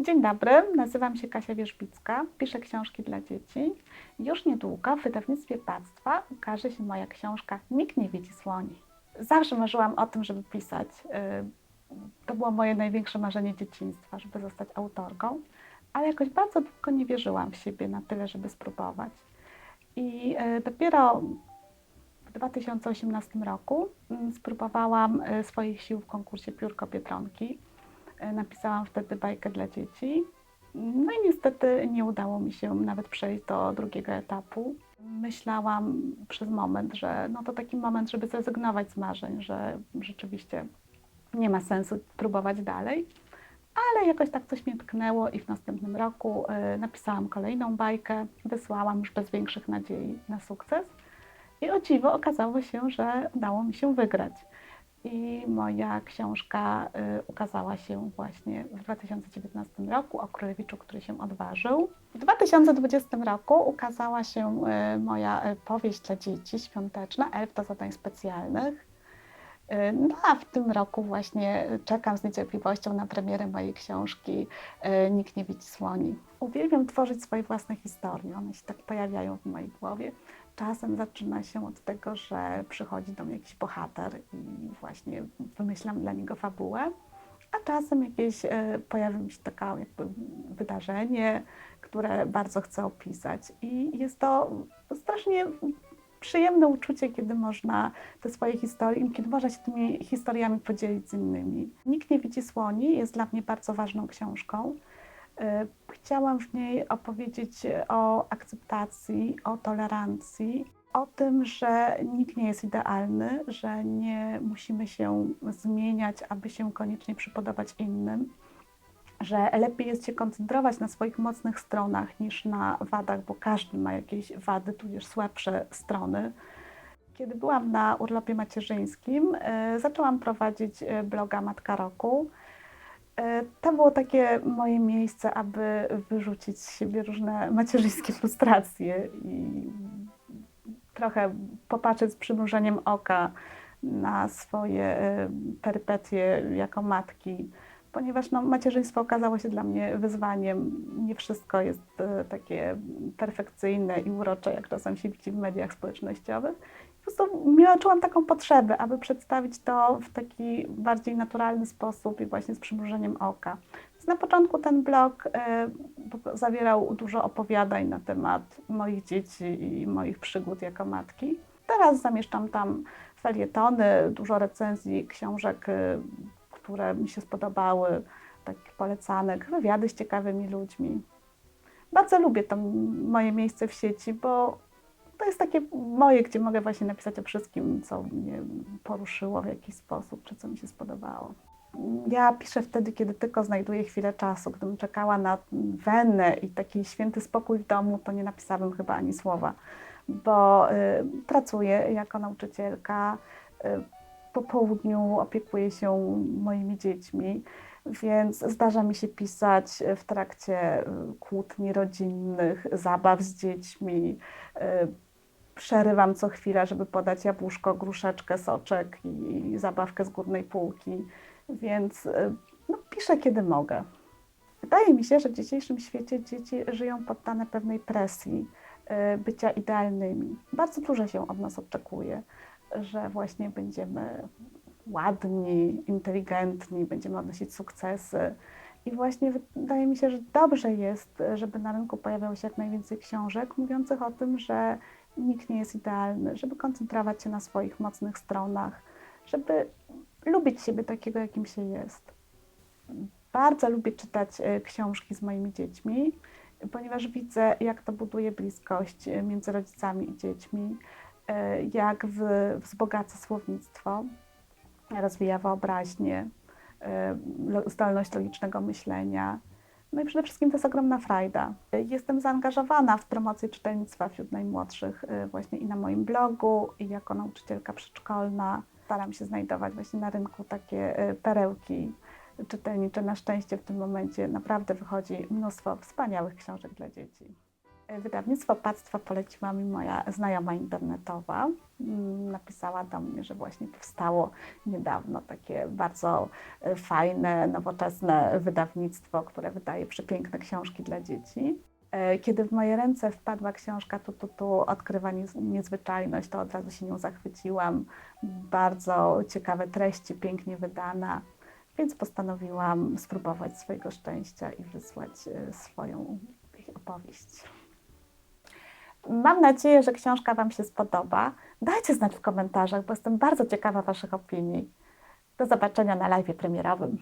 Dzień dobry, nazywam się Kasia Wierzbicka, piszę książki dla dzieci. Już niedługo w wydawnictwie Pactwa ukaże się moja książka Nikt nie widzi słoni. Zawsze marzyłam o tym, żeby pisać. Yy, To było moje największe marzenie dzieciństwa, żeby zostać autorką, ale jakoś bardzo długo nie wierzyłam w siebie na tyle, żeby spróbować. I yy, dopiero w 2018 roku mm, spróbowałam y, swoich sił w konkursie Piórko Biedronki. Y, Napisałam wtedy bajkę dla dzieci. No i niestety nie udało mi się nawet przejść do drugiego etapu. Myślałam przez moment, że no to taki moment, żeby zrezygnować z marzeń, że rzeczywiście nie ma sensu próbować dalej. Ale jakoś tak coś mnie tknęło i w następnym roku y, napisałam kolejną bajkę, wysłałam już bez większych nadziei na sukces. I o dziwo okazało się, że udało mi się wygrać. I moja książka y, ukazała się właśnie w 2019 roku o królewiczu, który się odważył. W 2020 roku ukazała się y, moja y, powieść dla dzieci świąteczna Elf do zadań specjalnych. No a w tym roku właśnie czekam z niecierpliwością na premierę mojej książki Nikt nie widzi słoni. Uwielbiam tworzyć swoje własne historie, one się tak pojawiają w mojej głowie. Czasem zaczyna się od tego, że przychodzi do mnie jakiś bohater i właśnie wymyślam dla niego fabułę, a czasem jakieś e, pojawia mi się takie jakby wydarzenie, które bardzo chcę opisać. I jest to strasznie przyjemne uczucie, kiedy można te swoje historie, kiedy można się tymi historiami podzielić z innymi. Nikt nie widzi słoni jest dla mnie bardzo ważną książką. E, Chciałam w niej opowiedzieć o akceptacji, o tolerancji, o tym, że nikt nie jest idealny, że nie musimy się zmieniać, aby się koniecznie przypodobać innym, że lepiej jest się koncentrować na swoich mocnych stronach niż na wadach, bo każdy ma jakieś wady, tudzież słabsze strony. Kiedy byłam na urlopie macierzyńskim, e, zaczęłam prowadzić e, bloga Matka Roku. E, To było takie moje miejsce, aby wyrzucić z siebie różne macierzyńskie frustracje i trochę popatrzeć z przymrużeniem oka na swoje e, perypetie jako matki, ponieważ no, macierzyństwo okazało się dla mnie wyzwaniem. Nie wszystko jest e, takie perfekcyjne i urocze, jak czasem się widzi w mediach społecznościowych. Po prostu miała, czułam taką potrzebę, aby przedstawić to w taki bardziej naturalny sposób i właśnie z przymrużeniem oka. Więc na początku ten blog po- zawierał dużo opowiadań na temat moich dzieci i moich przygód jako matki. Teraz zamieszczam tam felietony, dużo recenzji książek, e, które mi się spodobały, takich polecanek, wywiady z ciekawymi ludźmi. Bardzo lubię to moje miejsce w sieci, bo to jest takie moje, gdzie mogę właśnie napisać o wszystkim, co mnie poruszyło w jakiś sposób, czy co mi się spodobało. Ja piszę wtedy, kiedy tylko znajduję chwilę czasu. Gdybym czekała na wennę i taki święty spokój w domu, to nie napisałabym chyba ani słowa, bo y, pracuję jako nauczycielka. Y, po południu opiekuję się moimi dziećmi, więc zdarza mi się pisać w trakcie y, kłótni rodzinnych, zabaw z dziećmi. y, Przerywam co chwilę, żeby podać jabłuszko, gruszeczkę, soczek i zabawkę z górnej półki, więc no, piszę kiedy mogę. Wydaje mi się, że w dzisiejszym świecie dzieci żyją poddane pewnej presji bycia idealnymi. Bardzo dużo się od nas oczekuje, że właśnie będziemy ładni, inteligentni, będziemy odnosić sukcesy. I właśnie wydaje mi się, że dobrze jest, żeby na rynku pojawiało się jak najwięcej książek mówiących o tym, że nikt nie jest idealny, żeby koncentrować się na swoich mocnych stronach, żeby lubić siebie takiego, jakim się jest. Bardzo lubię czytać e, książki z moimi dziećmi, ponieważ widzę, jak to buduje bliskość e, między rodzicami i dziećmi, jak w- wzbogaca słownictwo, rozwija wyobraźnię, e, zdolność logicznego myślenia. No i przede wszystkim to jest ogromna frajda. Jestem zaangażowana w promocję czytelnictwa wśród najmłodszych y, właśnie i na moim blogu, i jako nauczycielka przedszkolna. Staram się znajdować właśnie na rynku takie perełki czytelnicze. Na szczęście w tym momencie naprawdę wychodzi mnóstwo wspaniałych książek dla dzieci. Wydawnictwo Pactwa poleciła mi moja znajoma internetowa. Mm, Napisała do mnie, że właśnie powstało niedawno takie bardzo e, fajne, nowoczesne wydawnictwo, które wydaje przepiękne książki dla dzieci. E, Kiedy w moje ręce wpadła książka Tu, tu, tu, Odkrywa niez- niezwyczajność, to od razu się nią zachwyciłam. Bardzo ciekawe treści, pięknie wydana, więc postanowiłam spróbować swojego szczęścia i wysłać e, swoją opowieść. Mam nadzieję, że książka Wam się spodoba. Dajcie znać w komentarzach, bo jestem bardzo ciekawa Waszych opinii. Do zobaczenia na live premierowym.